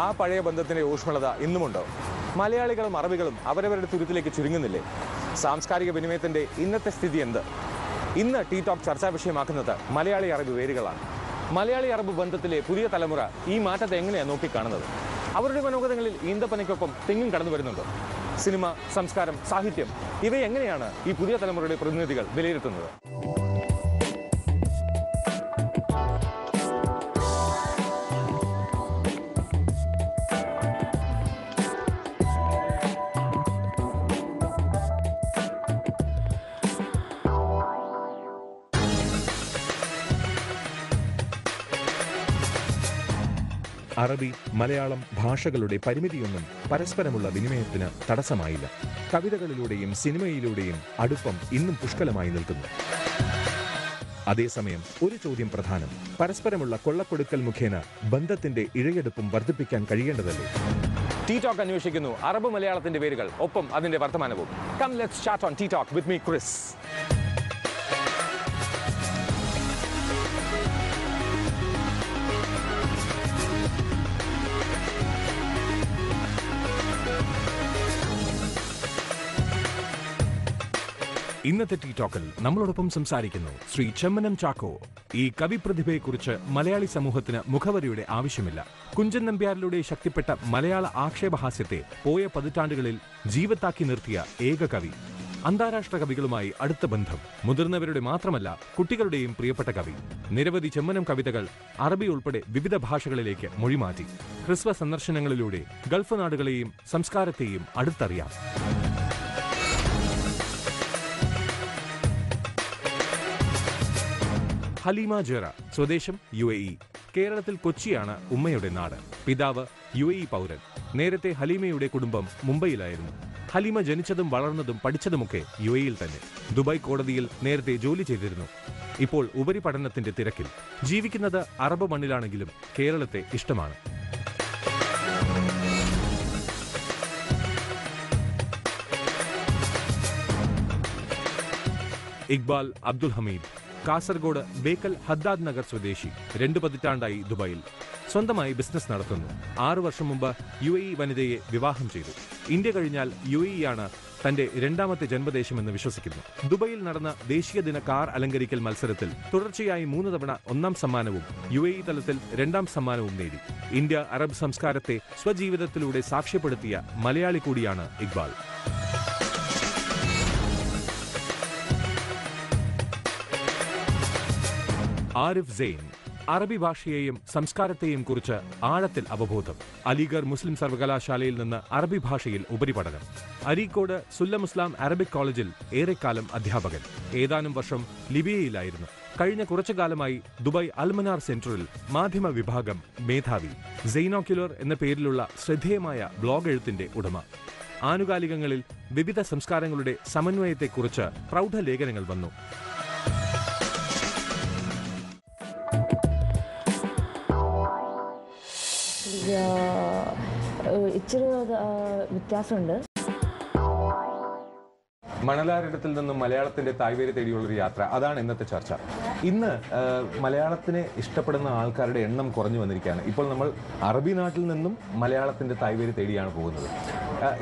ആ പഴയ ബന്ധത്തിന്റെ ഊഷ്മളത ഇന്നുമുണ്ടോ? മലയാളികളും അറബികളും അവരവരുടെ തുരുത്തിലേക്ക് ചുരുങ്ങുന്നില്ലേ? സാംസ്കാരിക വിനിമയത്തിന്റെ ഇന്നത്തെ സ്ഥിതി എന്ത്? ഇന്ന് ടീ ടോക്ക് ചർച്ചാ വിഷയമാക്കുന്നത് മലയാളി അറബ് വേരുകളാണ്. മലയാളി അറബ് ബന്ധത്തിലെ പുതിയ തലമുറ ഈ മാറ്റത്തെ എങ്ങനെയാണ് നോക്കിക്കാണുന്നത്? അവരുടെ മനോഗതങ്ങളിൽ ഈന്തപ്പനയ്ക്കൊപ്പം തെങ്ങും കടന്നു വരുന്നുണ്ടോ? സിനിമ സംസ്കാരം സാഹിത്യം ഇവയെങ്ങനെയാണ് ഈ പുതിയ തലമുറയുടെ പ്രതിനിധികൾ വിലയിരുത്തുന്നത്? അറബി മലയാളം ഭാഷകളുടെ പരിമിതിയൊന്നും പരസ്പരമുള്ള വിനിമയത്തിന് തടസ്സമായില്ല. കവിതകളിലൂടെയും സിനിമയിലൂടെയും അടുപ്പം ഇന്നും പുഷ്കലമായി നിൽക്കുന്നു. അതേസമയം ഒരു ചോദ്യം പ്രധാനം. പരസ്പരമുള്ള കൊള്ളക്കൊടുക്കൽ മുഖേന ബന്ധത്തിന്റെ ഇഴയെടുപ്പും വർദ്ധിപ്പിക്കാൻ കഴിയേണ്ടതല്ലേ? ടി ടോക്ക് അന്വേഷിക്കുന്നു. അറബ് മലയാളത്തിന്റെ പേരുകൾ ഒപ്പം അതിന്റെ വർത്തമാനവും. Come let's chat on T talk with me Chris ഇന്നത്തെ ടീ ടോക്കിൽ നമ്മളോടൊപ്പം സംസാരിക്കുന്നു ശ്രീ ചെമ്മനം ചാക്കോ. ഈ കവിപ്രതിഭയെക്കുറിച്ച് മലയാളി സമൂഹത്തിന് മുഖവരിയുടെ ആവശ്യമില്ല. കുഞ്ചൻ നമ്പ്യാരിലൂടെ ശക്തിപ്പെട്ട മലയാള ആക്ഷേപഹാസ്യത്തെ പോയ പതിറ്റാണ്ടുകളിൽ ജീവത്താക്കി നിർത്തിയ ഏക കവി. അന്താരാഷ്ട്ര കവികളുമായി അടുത്ത ബന്ധം. മുതിർന്നവരുടെ മാത്രമല്ല കുട്ടികളുടെയും പ്രിയപ്പെട്ട കവി. നിരവധി ചെമ്മനം കവിതകൾ അറബി ഉൾപ്പെടെ വിവിധ ഭാഷകളിലേക്ക് മൊഴിമാറ്റി. ഹ്രസ്വ സന്ദർശനങ്ങളിലൂടെ ഗൾഫ് നാടുകളെയും സംസ്കാരത്തെയും അടുത്തറിയാം. ഹലീമ ജെറ സ്വദേശം യു എ ഇ. കേരളത്തിൽ കൊച്ചിയാണ് ഉമ്മയുടെ നാട്. പിതാവ് യു എ ഇ പൗരൻ. നേരത്തെ ഹലീമയുടെ കുടുംബം മുംബൈയിലായിരുന്നു. ഹലീമ ജനിച്ചതും വളർന്നതും പഠിച്ചതുമൊക്കെ യു എയിൽ തന്നെ. ദുബായ് കോടതിയിൽ നേരത്തെ ജോലി ചെയ്തിരുന്നു. ഇപ്പോൾ ഉപരിപഠനത്തിന്റെ തിരക്കിൽ. ജീവിക്കുന്നത് അറബ് മണ്ണിലാണെങ്കിലും കേരളത്തെ ഇഷ്ടമാണ്. ഇക്ബാൽ അബ്ദുൽ ഹമീദ്. കാസർഗോഡ് ബേക്കൽ ഹദ്ദാദ് നഗർ സ്വദേശി. രണ്ടു പതിറ്റാണ്ടായി ദുബായിൽ. സ്വന്തമായി ബിസിനസ് നടത്തുന്നു. ആറു വർഷം മുമ്പ് യു എ വനിതയെ വിവാഹം ചെയ്തു. ഇന്ത്യ കഴിഞ്ഞാൽ യു ആണ് തന്റെ രണ്ടാമത്തെ ജന്മദേശമെന്ന് വിശ്വസിക്കുന്നു. ദുബൈയിൽ നടന്ന ദേശീയ ദിന കാർ അലങ്കരിക്കൽ മത്സരത്തിൽ തുടർച്ചയായി മൂന്ന് തവണ ഒന്നാം സമ്മാനവും യു തലത്തിൽ രണ്ടാം സമ്മാനവും നേടി. ഇന്ത്യ അറബ് സംസ്കാരത്തെ സ്വജീവിതത്തിലൂടെ സാക്ഷ്യപ്പെടുത്തിയ മലയാളി കൂടിയാണ് ഇക്ബാൽ. ആരിഫ് സെയിൻ അറബി ഭാഷയെയും സംസ്കാരത്തെയും കുറിച്ച് ആഴത്തിൽ അവബോധം. അലിഗർ മുസ്ലിം സർവകലാശാലയിൽ നിന്ന് അറബി ഭാഷയിൽ ഉപരിപഠനം. അരീക്കോട് സുല്ലമുസ്ലാം അറബിക് കോളേജിൽ ഏറെക്കാലം അധ്യാപകൻ. ഏതാനും വർഷം ലിബിയയിലായിരുന്നു. കഴിഞ്ഞ കുറച്ചു കാലമായി ദുബായ് അൽമനാർ സെന്ററിൽ മാധ്യമ വിഭാഗം മേധാവി. സെയ്നോക്യുലർ എന്ന പേരിലുള്ള ശ്രദ്ധേയമായ ബ്ലോഗ് എഴുത്തിന്റെ ഉടമ. ആനുകാലികങ്ങളിൽ വിവിധ സംസ്കാരങ്ങളുടെ സമന്വയത്തെക്കുറിച്ച് പ്രൗഢലേഖനങ്ങൾ വന്നു. ഇച്ചിരി വ്യത്യാസമുണ്ട്. മണലാരിടത്തിൽ നിന്നും മലയാളത്തിന്റെ തായ്വേര് തേടിയുള്ള ഒരു യാത്ര. അതാണ് ഇന്നത്തെ ചർച്ച. ഇന്ന് മലയാളത്തിനെ ഇഷ്ടപ്പെടുന്ന ആൾക്കാരുടെ എണ്ണം കുറഞ്ഞു വന്നിരിക്കുകയാണ്. ഇപ്പോൾ നമ്മൾ അറബി നാട്ടിൽ നിന്നും മലയാളത്തിന്റെ തായ്വേര് തേടിയാണ് പോകുന്നത്.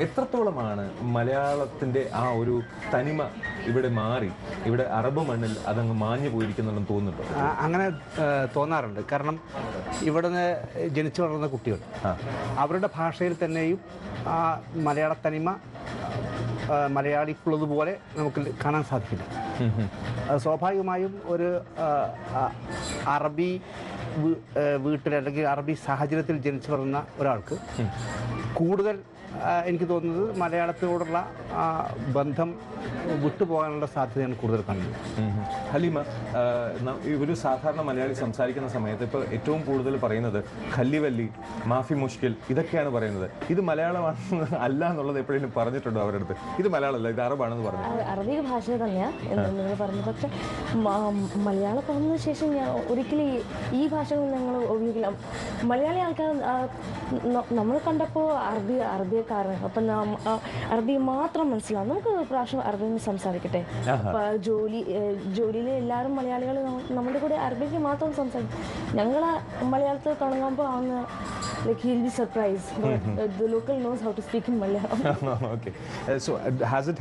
എത്രത്തോളമാണ് മലയാളത്തിന്റെ ആ ഒരു തനിമ ഇവിടെ മാറി? ഇവിടെ അറബ് മണ്ണിൽ അതങ്ങ് മാഞ്ഞു പോയിരിക്കുന്നുണ്ടെന്ന് തോന്നുന്നുണ്ടോ? അങ്ങനെ തോന്നാറുണ്ട്. കാരണം ഇവിടുന്ന് ജനിച്ചു വളർന്ന കുട്ടികൾ. അവരുടെ ഭാഷയിൽ തന്നെയും ആ മലയാള തനിമ മലയാളിക്കുള്ളതുപോലെ നമുക്ക് കാണാൻ സാധിക്കില്ല. സ്വാഭാവികമായും ഒരു അറബി വീട്ടിൽ അല്ലെങ്കിൽ അറബി സാഹചര്യത്തിൽ ജനിച്ചു വളർന്ന ഒരാൾക്ക് കൂടുതൽ എനിക്ക് തോന്നുന്നത് മലയാളത്തിനോടുള്ള ആ, ബന്ധം വിട്ടുപോകാനുള്ള സാധ്യതയാണ് കൂടുതൽ കാണുന്നത് ഹലീമ ഒരു സാധാരണ മലയാളി സംസാരിക്കുന്ന സമയത്ത് ഇപ്പോൾ ഏറ്റവും കൂടുതൽ പറയുന്നത് ഖല്ലിവല്ലി മാഫി മുഷ്കിൽ ഇതൊക്കെയാണ് പറയുന്നത്. ഇത് മലയാളമാണ് അല്ല എന്നുള്ളത് എപ്പോഴെങ്കിലും പറഞ്ഞിട്ടുണ്ടോ അവരുടെ അടുത്ത്? ഇത് മലയാളമല്ല ഇത് അറബാണെന്ന് പറഞ്ഞു. അറബി അറബിക ഭാഷ തന്നെയാണ് നിങ്ങൾ പറഞ്ഞത്. പക്ഷെ മലയാളം പറഞ്ഞതിന് ശേഷം ഞാൻ ഒരിക്കലും ഈ- ഈ ഭാഷകൾ ഞങ്ങൾ ഉപയോഗിക്കില്ല. മലയാളി ആൾക്കാർ നമ്മൾ കണ്ടപ്പോൾ അറബി അറബി അറബിയക്കാരൻ അപ്പം അറബി മാത്രം മനസ്സിലാവും. നമുക്ക് പ്രാവശ്യം അറബി സംസാരിക്കട്ടെ? ജോലി ജോലിയിൽ എല്ലാവരും മലയാളികൾ നമ്മുടെ കൂടെ അറബിക്ക് മാത്രം സംസാരിക്കും. ഞങ്ങൾ മലയാളത്തിൽ തുടങ്ങുമ്പോൾ അന്ന് like be surprised. But uh, the local knows how to speak in Malayalam. Okay. Uh, so, uh, has it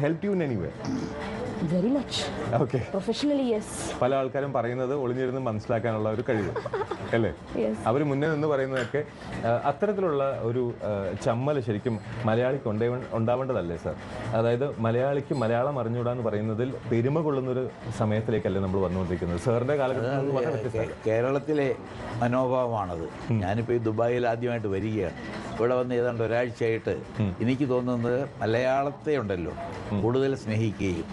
helped much okay professionally yes. പല ആൾക്കാരും പറയുന്നത് ഒളിഞ്ഞിരുന്ന് മനസ്സിലാക്കാനുള്ള ഒരു കഴിവ്. അല്ലേ. അവർ മുന്നേ നിന്ന് പറയുന്നതൊക്കെ അത്തരത്തിലുള്ള ഒരു ചമ്മൽ ശരിക്കും മലയാളിക്ക് ഉണ്ടാവ- ഉണ്ടാവേണ്ടതല്ലേ സാർ? അതായത് മലയാളിക്ക് മലയാളം അറിഞ്ഞൂടാ എന്ന് പറയുന്നതിൽ പെരുമ കൊള്ളുന്നൊരു സമയത്തിലേക്കല്ലേ നമ്മൾ വന്നുകൊണ്ടിരിക്കുന്നത്. സാറിന്റെ കാലഘട്ടത്തിൽ കേരളത്തിലെ മനോഭാവമാണത്. ഞാനിപ്പോൾ ഈ ദുബായിൽ ആദ്യമായിട്ട് വരികയാണ്. ഇവിടെ വന്ന് ഏതാണ്ട് ഒരാഴ്ചയായിട്ട് എനിക്ക് തോന്നുന്നത് മലയാളത്തെ ഉണ്ടല്ലോ കൂടുതൽ സ്നേഹിക്കുകയും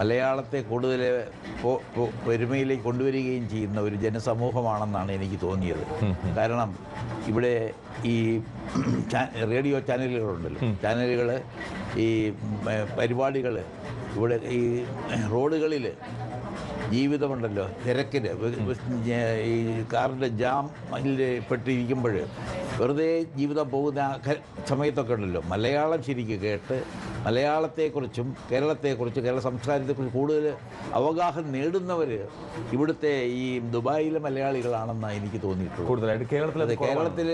മലയാളത്തെ കൂടുതൽ പെരുമയിലേക്ക് കൊണ്ടുവരികയും ചെയ്യുന്ന ഒരു ജനസമൂഹമാണെന്നാണ് എനിക്ക് തോന്നിയത്. കാരണം ഇവിടെ ഈ റേഡിയോ ചാനലുകളുണ്ടല്ലോ. ചാനലുകൾ ഈ പരിപാടികൾ ഇവിടെ ഈ റോഡുകളിൽ ജീവിതമുണ്ടല്ലോ. തിരക്കിൽ ഈ കാറിന്റെ ജാമിൽ പെട്ടിരിക്കുമ്പോൾ വെറുതെ ജീവിതം പോകുന്ന സമയത്തൊക്കെ ഉണ്ടല്ലോ. മലയാളം ശരിക്കും കേട്ട് മലയാളത്തെക്കുറിച്ചും കേരളത്തെക്കുറിച്ചും കേരള സംസ്കാരത്തെക്കുറിച്ചും കൂടുതൽ അവഗാഹം നേടുന്നവർ ഇവിടുത്തെ ഈ ദുബായിലെ മലയാളികളാണെന്നാണ് എനിക്ക് തോന്നിയിട്ടുള്ളത്. കൂടുതലായിട്ട് കേരളത്തിൽ കേരളത്തിൽ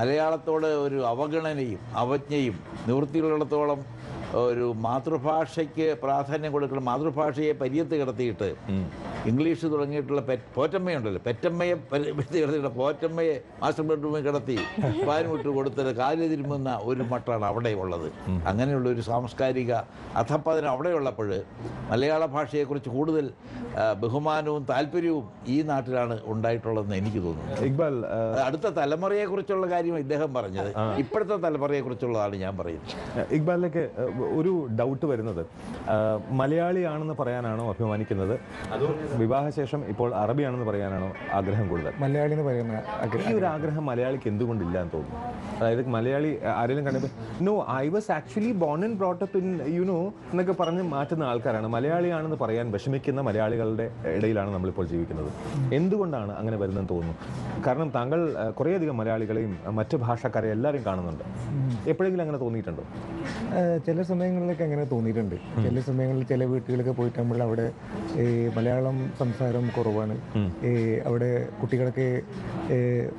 മലയാളത്തോട് ഒരു അവഗണനയും അവജ്ഞയും നിവൃത്തിയുള്ളിടത്തോളം ഒരു മാതൃഭാഷയ്ക്ക് പ്രാധാന്യം കൊടുക്കണം മാതൃഭാഷയെ പര്യത്ത് കിടത്തിയിട്ട് ഇംഗ്ലീഷ് തുടങ്ങിയിട്ടുള്ള പെറ്റ് പോറ്റമ്മയുണ്ടല്ലോ. പെറ്റമ്മയെ കിടത്തിയിട്ട് പോറ്റമ്മയെ മാസ്റ്റർ ബെഡ്റൂമിൽ കിടത്തി പാൻ വിട്ട് കൊടുത്തിട്ട് കാലിൽ തിരുമുന്ന ഒരു മട്ടാണ് അവിടെ ഉള്ളത്. അങ്ങനെയുള്ള ഒരു സാംസ്കാരിക അധപ്പതനം അവിടെയുള്ളപ്പോൾ മലയാള ഭാഷയെക്കുറിച്ച് കൂടുതൽ ബഹുമാനവും താല്പര്യവും ഈ നാട്ടിലാണ് ഉണ്ടായിട്ടുള്ളതെന്ന് എനിക്ക് തോന്നുന്നു. ഇക്ബാൽ അടുത്ത തലമുറയെ കുറിച്ചുള്ള കാര്യം ഇദ്ദേഹം പറഞ്ഞത്. ഇപ്പോഴത്തെ തലമുറയെ കുറിച്ചുള്ളതാണ് ഞാൻ പറയുന്നത്. ഇക്ബാലിലേക്ക് ഒരു ഡൗട്ട് വരുന്നത്. മലയാളിയാണെന്ന് പറയാനാണോ അഭിമാനിക്കുന്നത്? അതോ വിവാഹശേഷം ഇപ്പോൾ അറബിയാണെന്ന് പറയാനാണോ ആഗ്രഹം കൂടുതൽ? മലയാളി എന്ന് പറയുന്ന ഈ ഒരു ആഗ്രഹം മലയാളിക്ക് എന്തുകൊണ്ടില്ല എന്ന് തോന്നുന്നു? അതായത് മലയാളി ആരെങ്കിലും കണ്ടപ്പോൾ no I was actually born and brought up in you know എന്നൊക്കെ പറഞ്ഞ് മാറ്റുന്ന ആൾക്കാരാണ്. മലയാളിയാണെന്ന് പറയാൻ വിഷമിക്കുന്ന മലയാളികളുടെ ഇടയിലാണ് നമ്മളിപ്പോൾ ജീവിക്കുന്നത്. എന്തുകൊണ്ടാണ് അങ്ങനെ വരുന്നതെന്ന് തോന്നുന്നു? കാരണം താങ്കൾ കുറേയധികം മലയാളികളെയും മറ്റു ഭാഷക്കാരെ എല്ലാവരെയും കാണുന്നുണ്ട്. എപ്പോഴെങ്കിലും അങ്ങനെ തോന്നിയിട്ടുണ്ടോ? ചില സമയങ്ങളിലൊക്കെ അങ്ങനെ തോന്നിയിട്ടുണ്ട്. ചില സമയങ്ങളിൽ ചില വീട്ടുകളിലൊക്കെ പോയിട്ട് നമ്മൾ അവിടെ ഈ മലയാളം സംസാരം കുറവാണ്. ഈ അവിടെ കുട്ടികളൊക്കെ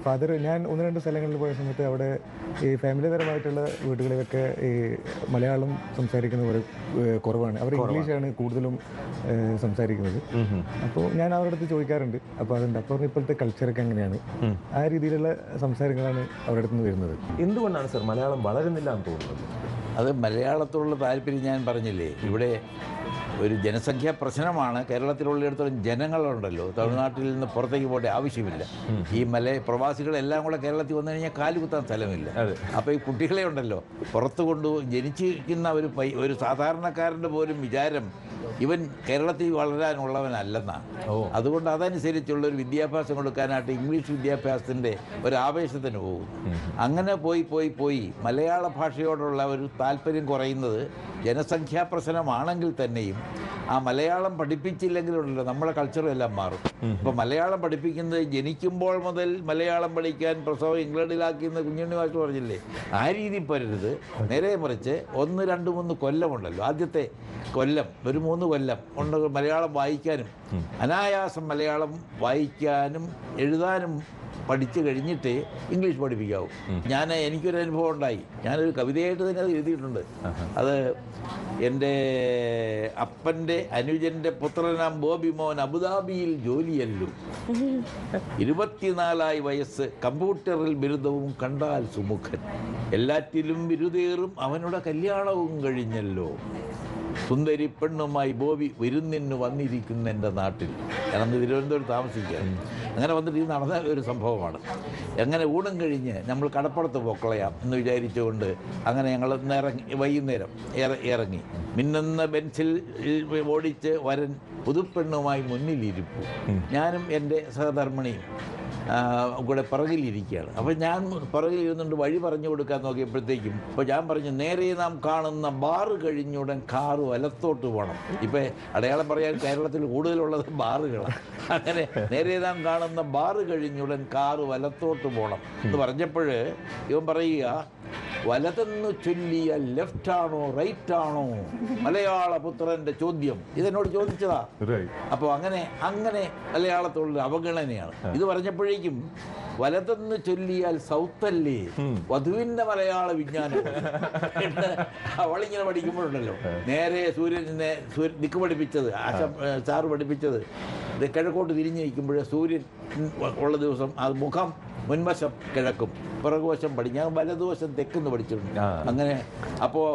ഫാദർ ഞാൻ ഒന്ന് രണ്ട് സ്ഥലങ്ങളിൽ പോയ സമയത്ത് അവിടെ ഈ ഫാമിലി പരമായിട്ടുള്ള വീടുകളിലൊക്കെ ഈ മലയാളം സംസാരിക്കുന്നവർ കുറവാണ്. അവർ ഇംഗ്ലീഷാണ് കൂടുതലും സംസാരിക്കുന്നത്. അപ്പോൾ ഞാൻ അവരുടെ അടുത്ത് ചോദിക്കാറുണ്ട്. അപ്പോൾ അതുണ്ട്. അപ്പോൾ ഇപ്പോഴത്തെ കൾച്ചറൊക്കെ എങ്ങനെയാണ്? ആ രീതിയിലുള്ള സംസാരങ്ങളാണ് അവരുടെ അടുത്ത് നിന്ന് വരുന്നത്. എന്തുകൊണ്ടാണ് സർ മലയാളം വളരുന്നില്ല എന്ന് തോന്നുന്നത്? അത് മലയാളത്തോടുള്ള താല്പര്യം ഞാൻ പറഞ്ഞില്ലേ? ഇവിടെ ഒരു ജനസംഖ്യാ പ്രശ്നമാണ്. കേരളത്തിലുള്ളിടത്തോളം ജനങ്ങളുണ്ടല്ലോ. തമിഴ്നാട്ടിൽ നിന്ന് പുറത്തേക്ക് പോകേണ്ട ആവശ്യമില്ല. ഈ മല പ്രവാസികളെല്ലാം കൂടെ കേരളത്തിൽ വന്നു കഴിഞ്ഞാൽ കാലുകുത്താൻ സ്ഥലമില്ല. അപ്പോൾ ഈ കുട്ടികളെ ഉണ്ടല്ലോ. പുറത്തു കൊണ്ടു ജനിച്ചിരിക്കുന്ന ഒരു പൈ ഒരു സാധാരണക്കാരന്റെ പോലും വിചാരം ഇവൻ കേരളത്തിൽ വളരാനുള്ളവനല്ലെന്നാണ് അതുകൊണ്ട് അതനുസരിച്ചുള്ള ഒരു വിദ്യാഭ്യാസം കൊടുക്കാനായിട്ട് ഇംഗ്ലീഷ് വിദ്യാഭ്യാസത്തിന്റെ ഒരു ആവേശത്തിന് പോകും. അങ്ങനെ പോയി പോയി പോയി മലയാള ഭാഷയോടുള്ള ഒരു താല്പര്യം കുറയുന്നത് ജനസംഖ്യാ പ്രശ്നമാണെങ്കിൽ തന്നെയും ആ മലയാളം പഠിപ്പിച്ചില്ലെങ്കിലുണ്ടല്ലോ നമ്മുടെ കൾച്ചറും എല്ലാം മാറും. ഇപ്പോൾ മലയാളം പഠിപ്പിക്കുന്നത് ജനിക്കുമ്പോൾ മുതൽ മലയാളം പഠിക്കാൻ പ്രസവം ഇംഗ്ലണ്ടിലാക്കിയെന്ന് കുഞ്ഞുണ്ണി മാഷ് പറഞ്ഞില്ലേ? ആ രീതി പോരരുത്. നേരെ മറിച്ച് ഒന്ന് രണ്ട് മൂന്ന് കൊല്ലമുണ്ടല്ലോ. ആദ്യത്തെ കൊല്ലം ഒരു മൂന്ന് കൊല്ലം ഉണ്ട് മലയാളം വായിക്കാനും അനായാസം മലയാളം വായിക്കാനും എഴുതാനും പഠിച്ചു കഴിഞ്ഞിട്ട് ഇംഗ്ലീഷ് പഠിപ്പിക്കാവും. ഞാൻ എനിക്കൊരു അനുഭവം ഉണ്ടായി. ഞാനൊരു കവിതയായിട്ട് തന്നെ അത് എഴുതിയിട്ടുണ്ട്. അത് എന്റെ അപ്പന്റെ അനുജന്റെ പുത്രനാം ബോബി മോൻ അബുദാബിയിൽ ജോലിയല്ലു ഇരുപത്തിനാലായി വയസ്സ് കമ്പ്യൂട്ടറിൽ ബിരുദവും കണ്ടാൽ സുമുഖൻ. എല്ലാറ്റിലും ബിരുദേറും അവനുടെ കല്യാണവും കഴിഞ്ഞല്ലോ. സുന്ദരി പെണ്ണുമായി ബോബി വിരുന്നിന് വന്നിരിക്കുന്ന എന്റെ നാട്ടിൽ. ഞാൻ അന്ന് തിരുവനന്തപുരം താമസിക്കുകയാണ് അങ്ങനെ വന്നിട്ട് ഇത് നടന്ന ഒരു സംഭവമാണ്. എങ്ങനെ ഊണം കഴിഞ്ഞ് നമ്മൾ കടപ്പുറത്ത് പൊക്കളയാം എന്ന് വിചാരിച്ചുകൊണ്ട് അങ്ങനെ ഞങ്ങൾ ഇറങ്ങി വൈകുന്നേരം ഇറ- ഇറങ്ങി. മിന്നുന്ന ബെൻസിൽ ഓടിച്ച് വരൻ പുതുപ്പെണ്ണുമായി മുന്നിലിരിപ്പു. ഞാനും എന്റെ സഹധർമ്മിണിയും കൂടെ പറകിലിരിക്കുകയാണ്. അപ്പോൾ ഞാൻ പറകിലിരുന്നുണ്ട് വഴി പറഞ്ഞു കൊടുക്കാൻ നോക്കിയപ്പോഴത്തേക്കും അപ്പോൾ ഞാൻ പറഞ്ഞു നേരെ നാം കാണുന്ന ബാറ് കഴിഞ്ഞുടൻ കാറ് വലത്തോട്ട് പോകണം ഇപ്പം അടയാളം പറയാൻ കേരളത്തിൽ കൂടുതലുള്ളത് ബാറുകളാണ്. അങ്ങനെ നേരെ നാം കാണുന്ന ബാറ് കഴിഞ്ഞുടൻ കാറ് വലത്തോട്ട് പോകണം എന്ന് പറഞ്ഞപ്പോൾ ഇവൻ പറയുക വലതെന്ന് ചൊല്ലിയ ലെഫ്റ്റ് ആണോ റൈറ്റ് ആണോ മലയാള പുത്രന്റെ ചോദ്യം. ഇതെന്നോട് ചോദിച്ചതാ. അപ്പോൾ അങ്ങനെ അങ്ങനെ മലയാളത്തോടുള്ള അവഗണനയാണ്. ഇത് പറഞ്ഞപ്പോഴേക്കും വലതെന്ന് ചൊല്ലിയാൽ സൗത്തല്ലേ? വധുവിന്റെ മലയാള വിജ്ഞാനം. അവളിങ്ങനെ പഠിക്കുമ്പോഴുണ്ടല്ലോ. നേരെ സൂര്യനെ ദിക്ക് പഠിപ്പിച്ചത് ആശ സാറ് പഠിപ്പിച്ചത്. ഇത് കിഴക്കോട്ട് തിരിഞ്ഞു നിൽക്കുമ്പോൾ സൂര്യൻ ഉള്ള ദിവസം അത് മുഖം മുൻവശം കിഴക്കും പിറകുവശം പഠി ഞാൻ വലതുവശം തെക്കെന്ന് പഠിച്ചിട്ടുണ്ട്. അങ്ങനെ അപ്പോൾ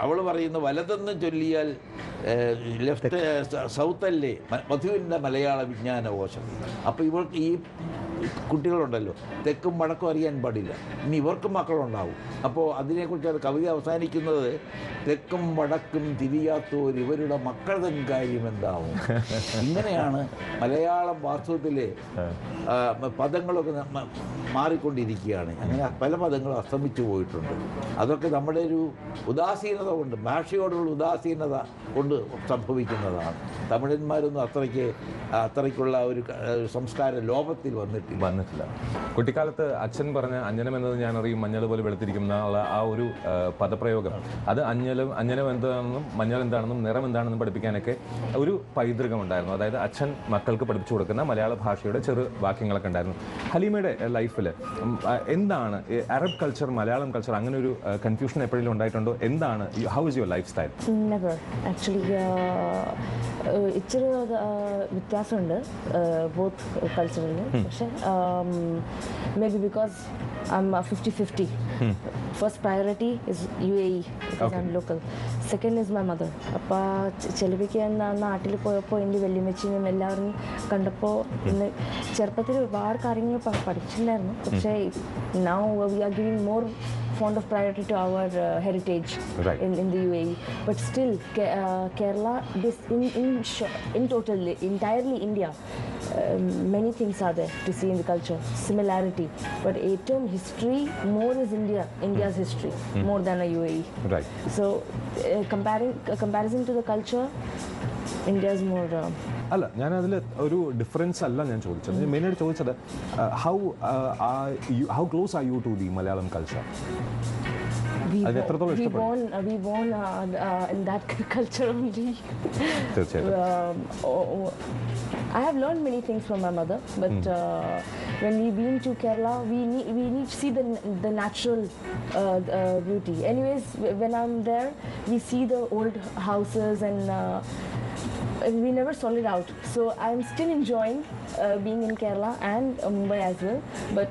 അവൾ പറയുന്ന വലതെന്ന് ചൊല്ലിയാൽ ലെഫ്റ്റ് സൗത്ത് അല്ലേ മ- വധുവിന്റെ മലയാള വിജ്ഞാനകോശം. അപ്പോൾ ഇവൾക്ക് ഈ കുട്ടികളുണ്ടല്ലോ. തെക്കും വടക്കും അറിയാൻ പാടില്ല. ഇനി ഇവർക്കും മക്കളുണ്ടാവും. അപ്പോൾ അതിനെക്കുറിച്ച് കവിത അവസാനിക്കുന്നത് തെക്കും വടക്കും തിരിയാത്തോർ ഇവരുടെ മക്കളുടെ കാര്യം എന്താവും? ഇങ്ങനെയാണ് മലയാളം വാസ്തവത്തിലെ പദങ്ങളൊക്കെ മാറിക്കൊണ്ടിരിക്കുകയാണ്. അങ്ങനെ പല പദങ്ങളും അസ്തമിച്ചു പോയിട്ടുണ്ട്. അതൊക്കെ നമ്മുടെ ഒരു ഉദാസീനത കൊണ്ട് ഭാഷയോടുള്ള ഉദാസീനത കൊണ്ട് സംഭവിക്കുന്നതാണ്. തമിഴന്മാരൊന്നും അത്രയ്ക്ക് അത്രയ്ക്കുള്ള ഒരു സംസ്കാര ലോപത്തിൽ വന്നിട്ടില്ല. വന്നിട്ടില്ല. കുട്ടിക്കാലത്ത് അച്ഛൻ പറഞ്ഞ അഞ്ജനം എന്നത് ഞാൻ അറിയും മഞ്ഞൾ പോലെ വെളുത്തിരിക്കും എന്നുള്ള ആ ഒരു പദപ്രയോഗം. അത് അഞ്ഞലും അഞ്ഞനം എന്താണെന്നും മഞ്ഞൾ എന്താണെന്നും നിറം എന്താണെന്നും പഠിപ്പിക്കാനൊക്കെ ഒരു പൈതൃകം ഉണ്ടായിരുന്നു. അതായത് അച്ഛൻ മക്കൾക്ക് പഠിപ്പിച്ചു കൊടുക്കുന്ന മലയാള ഭാഷയുടെ ചെറു വാക്യങ്ങളൊക്കെ ഉണ്ടായിരുന്നു. ഹലീമയുടെ ലൈഫിൽ എന്താണ് അറബ് കൾച്ചർ മലയാളം കൾച്ചർ അങ്ങനെ ഒരു കൺഫ്യൂഷൻ എപ്പോഴെങ്കിലും ഉണ്ടായിട്ടുണ്ടോ? എന്താണ് how is your lifestyle never actually ഇച്ചിരി വ്യത്യാസമുണ്ട് ബോത്ത് കൾച്ചറിൽ പക്ഷേ maybe because fifty fifty first priority is U A E because I'm second is my mother അപ്പോൾ ചെലവിക്ക് നാട്ടിൽ പോയപ്പോൾ എന്റെ വെല്ലുമച്ചിനും എല്ലാവരും കണ്ടപ്പോൾ ഇന്ന് ചെറുപ്പത്തിൽ ഒരുപാട് കാര്യങ്ങൾ പഠിച്ചിട്ടുണ്ടായിരുന്നു. പക്ഷേ now we are giving more fond of priority to our uh, heritage Right. in, in the UAE. But still, Ke- uh, Kerala, this in in, in total, entirely India, um, many things are there to see in the culture. Similarity, but atom history more is India, India's history more than a UAE. Right. So, uh, comparing uh, comparison to the culture, India is more. Uh, അല്ല ഞാൻ അതിൽ ഒരു difference അല്ല ഞാൻ ചോദിച്ചത് മെയിനായിട്ട് ചോദിച്ചത് how how close are you to the Malayalam culture we've, we born we've uh, uh, uh, in that culture only. um, oh, oh, I have learned many things from my mother, but mm. uh, when we've been to Kerala, we need, we need to see the, the natural uh, uh, beauty. Anyways, when I'm there, we see the old houses uh, and we never sold it out. So I'm still enjoying being in Kerala and Mumbai as well. But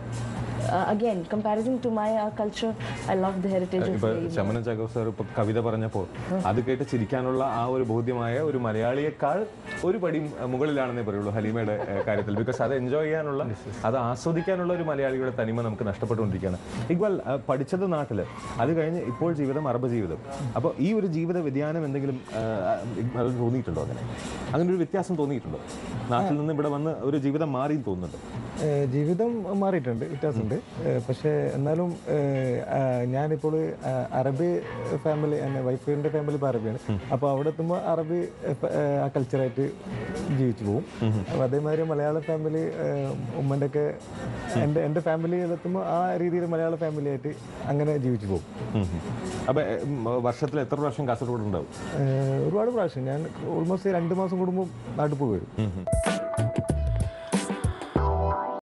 uh, comparison to my my uh, culture, I love the heritage of ഇപ്പൊ ശമന Chacko sir ഇപ്പൊ കവിത പറഞ്ഞപ്പോൾ അത് കേട്ട് ചിരിക്കാനുള്ള ആ ഒരു ബോധ്യമായ ഒരു മലയാളിയേക്കാൾ ഒരു പടി മുകളിലാണെന്നേ പറയുള്ളൂ ഹലീമയുടെ കാര്യത്തിൽ. ബിക്കോസ് അത് എൻജോയ് ചെയ്യാനുള്ള അത് ആസ്വദിക്കാനുള്ള ഒരു മലയാളിയുടെ തനിമ നമുക്ക് നഷ്ടപ്പെട്ടുകൊണ്ടിരിക്കുകയാണ്. ഇക്ബാൽ പഠിച്ചത് നാട്ടിൽ അത് കഴിഞ്ഞ് ഇപ്പോൾ ജീവിതം അറബ് ജീവിതം. അപ്പോൾ ഈ ഒരു ജീവിത വ്യതിയാനം എന്തെങ്കിലും ഏഹ്, തോന്നിയിട്ടുണ്ടോ അങ്ങനെ? അങ്ങനെ ഒരു വ്യത്യാസം തോന്നിയിട്ടുണ്ടോ? നാട്ടിൽ നിന്ന് ഇവിടെ വന്ന് ഒരു ജീവിതം മാറി തോന്നുന്നുണ്ട്? ജീവിതം മാറിയിട്ടുണ്ട് വ്യത്യാസമുണ്ട്. പക്ഷേ എന്നാലും ഞാനിപ്പോൾ അറബി ഫാമിലി എന്റെ വൈഫിന്റെ ഫാമിലി ഇപ്പോൾ അറബിയാണ്. അപ്പോൾ അവിടെ എത്തുമ്പോൾ അറബി ആ കൾച്ചറായിട്ട് ജീവിച്ചു പോകും. അതേമാതിരി മലയാള ഫാമിലി ഉമ്മന്റെ ഒക്കെ എന്റെ എന്റെ ഫാമിലിയിലെത്തുമ്പോൾ ആ രീതിയിൽ മലയാള ഫാമിലി ആയിട്ട് അങ്ങനെ ജീവിച്ചു പോകും. അപ്പോൾ വർഷത്തിൽ എത്ര പ്രാവശ്യം കാസർഗോഡ് ഉണ്ടാവും? ഒരുപാട് പ്രാവശ്യം. ഞാൻ ഓൾമോസ്റ്റ് രണ്ട് മാസം കൂടുമ്പോൾ നാട്ടിൽ പോയി വരും